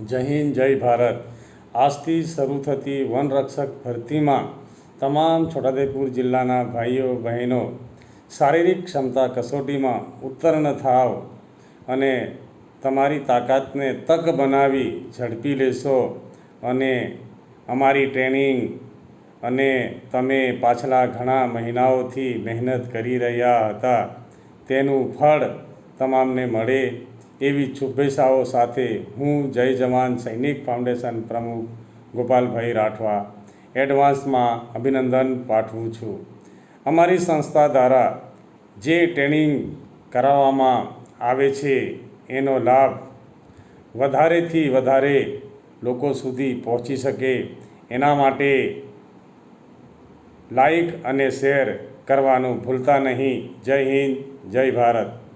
જય હિન્દ, જય ભારત. આજથી શરૂ થતી વનરક્ષક ભરતીમાં તમામ છોટાઉદેપુર જિલ્લાના ભાઈઓ, બહેનો શારીરિક ક્ષમતા કસોટીમાં ઉત્તર્ણ થાવ અને તમારી તાકાતને તક બનાવી ઝડપી લેશો અને અમારી ટ્રેનિંગ અને તમે પાછલા ઘણા મહિનાઓથી મહેનત કરી રહ્યા હતા. તેનું ફળ તમામને મળે એવી શુભેચ્છાઓ સાથે હું જય જવાન સૈનિક ફાઉન્ડેશન પ્રમુખ ગોપાલભાઈ રાઠવા એડવાન્સમાં અભિનંદન પાઠવું છું. અમારી સંસ્થા દ્વારા જે ટ્રેનિંગ કરાવવામાં આવે છે, એનો લાભ વધારેથી વધારે લોકો સુધી પહોંચી શકે. એના માટે લાઈક અને શેર કરવાનું ભૂલતા નહીં. જય હિન્દ, જય ભારત.